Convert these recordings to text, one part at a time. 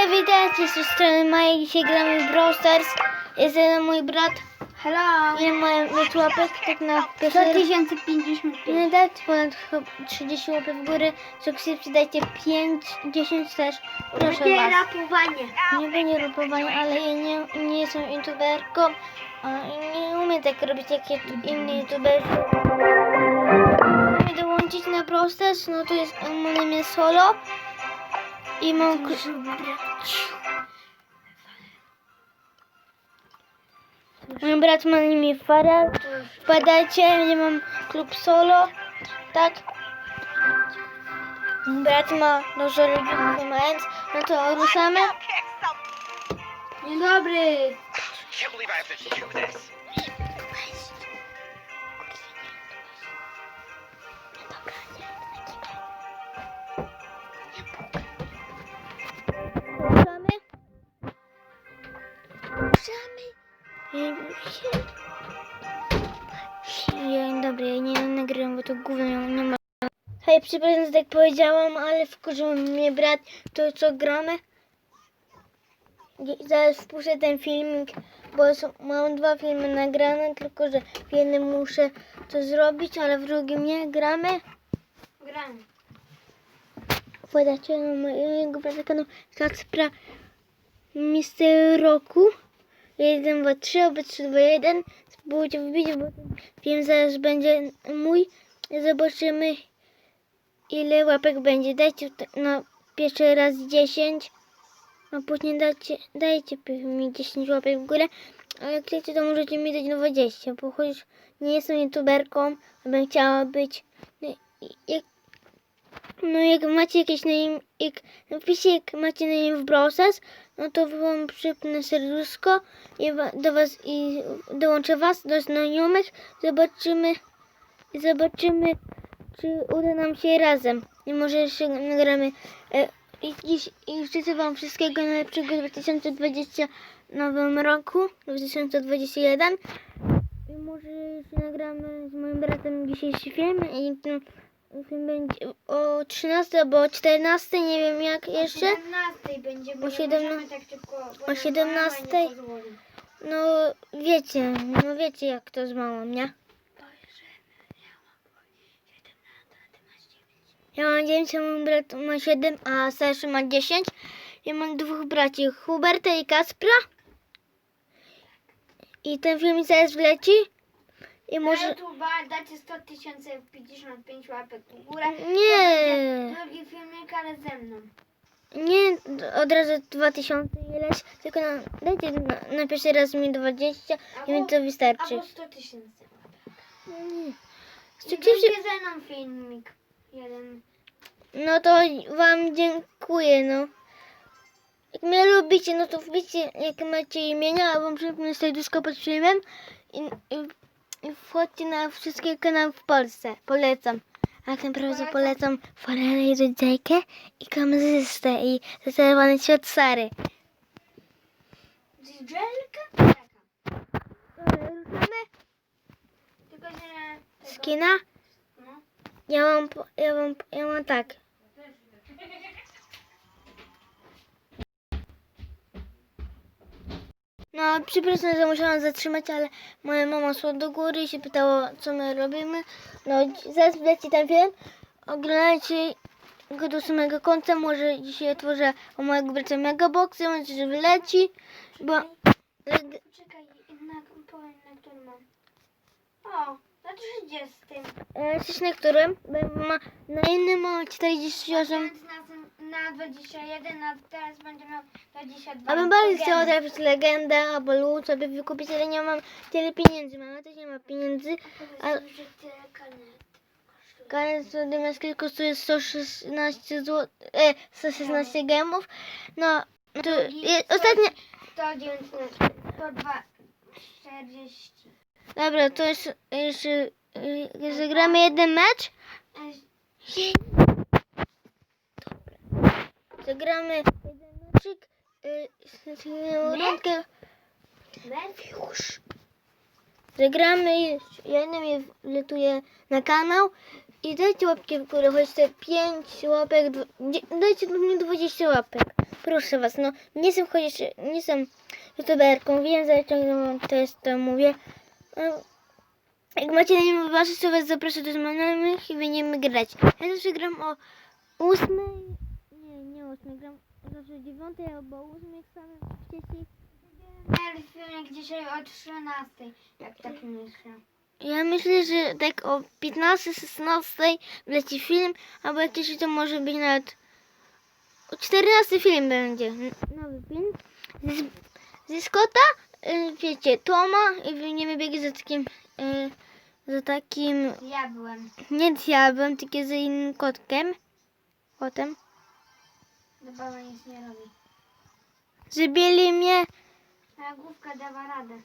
Hej, witajcie z tej strony Maja. Dzisiaj gramy w Brawl Stars. Jest jeden mój brat. Hello! Ile mają mieć łapek? Tak na pierwszy 2055. Nie dać ponad chyba 30 łapek w górę. Subskrypcji dajcie 5, 10 też. Proszę Będzie was. rapowanie. Nie będzie rapowania, ale ja nie, nie jestem youtuberką. a Nie umiem tak robić jak inni youtuberzy. Chcemy dołączyć na Brawl Stars, no to jest mam na imię solo. I mam... Mój brat ma na imię Farel. Wpadajcie, ja mam klub solo. Tak? Brat ma dużo rodziców, mając. No to ruszamy. Dzień dobry. To gówno nie ma. Hej, przepraszam, że tak powiedziałam, ale wkurzył mnie brat, to co gramy. Zaraz wpuszczę ten filmik, bo są, mam dwa filmy nagrane, tylko że w jednym muszę to zrobić, ale w drugim nie. Gramy. Gramy. Wpadacie na mojego brata kanał Kacpra Mister Roku 1, 2, 3, albo 3, 2, 1 Spróbujcie wbić, bo ten film zaraz będzie mój Zobaczymy ile łapek będzie. Dajcie na pierwszy raz 10 A później dajcie, dajcie mi 10 łapek w górę. A jak chcecie to możecie mi dać 20 Bo chociaż nie jestem youtuberką bym chciała być No jak no jak macie jakieś na im, jak napiszcie jak macie na imię w Browsers, no to wam przypnę serduszko i do was i dołączę was do znajomych. Zobaczymy, zobaczymy czy uda nam się razem. I może jeszcze nagramy. E, I, dziś, I życzę wam wszystkiego najlepszego w 2020 nowym roku, 2021. I może jeszcze nagramy z moim bratem dzisiejszy film i ten film będzie o 13 albo o 14, nie wiem jak jeszcze. 17 będzie, bo O nie 17 możemy tak szybko. bo o nam 17 mama nie pozwoli. No wiecie, no wiecie jak to z mamą, nie? Ja mam 9, a mój brat ma 7, a starszy ma 10. Ja mam dwóch braci, Huberta i Kaspra. I ten film zaraz wleci. I Może... może... Na YouTube dacie 100 tysięcy 55 łapek w górę. Nie. Drugi filmik, ale ze mną. Nie od razu 2000 ileś, tylko na, dajcie na, na pierwszy raz mi 20 i mi to wystarczy. Albo 100 tysięcy. Nie. Subskrypcje- będzie ze mną filmik. Jeden. No to wam dziękuję, no. Jak mnie lubicie, no to wbicie, jakie macie imienia, a wam przypnę serduszko pod filmem i, i, i wchodźcie na wszystkie kanały w Polsce. Polecam. A tak naprawdę polecam Forele i Rodzajkę i kamerzystę i zaczarowany świat Sary. Dżdżelka? Ruszamy? Tylko, że... tego- Skina? No. Ja mam, ja mam, ja mam tak. No, przepraszam, że musiałam zatrzymać, ale moja mama szła do góry i się pytała, co my robimy. No, zaraz wleci ten film. Oglądajcie go do samego końca. Może dzisiaj otworzę o mojego brata Megaboxy, może że wyleci, bo... Czekaj, na, powiem na którym mam. O, na 30. E, Coś na którym? Bo ma, na innym ma 48. Na, na 21, a teraz będzie miał 22. A bym bardzo chciała trafić legendę albo lód sobie wykupić, ale nie mam tyle pieniędzy. Mama też nie ma pieniędzy. A koniec Dymowski kosztuje 116 zł, e, 116 gemów. No, to je, ostatnie. 119, 102, 40. Dobra, to jest jeszcze. y, Zagramy jeden mecz. Zagramy jeden meczyk. y, Rundkę. Już. Zagramy. Jeden mi wletuje na kanał. I dajcie łapki w górę, choć te 5 łapek. Dajcie do mnie 20 łapek. proszę was, no nie jestem chociaż, nie jestem youtuberką, wiem, że ciągle wam to mówię. No, jak macie na nim wybaczyć, to was zaproszę do znajomych i będziemy grać. Ja zawsze gram o ósmej, nie, nie ósmej, gram zawsze o dziewiątej albo o ósmej, jak same wcześniej. Filmik dzisiaj o 13, jak tak myślę. Ja myślę, że tak o 15-16 leci film, albo jak jeśli to może być nawet o 14 film będzie. Nowy film. Z, ze Scotta, y, wiecie, Toma i będziemy biegać za takim, y, za takim, Ja byłem. nie diabłem, tylko za innym kotkiem. Kotem. Zabawa nic nie robi. Zbyli mnie, A główka dała radę.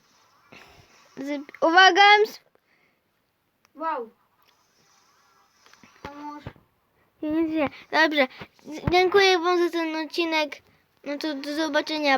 z, uwaga, Wow. Pomóż. nie, nie, nie. Dobrze, dziękuję wam za ten odcinek. No to do zobaczenia.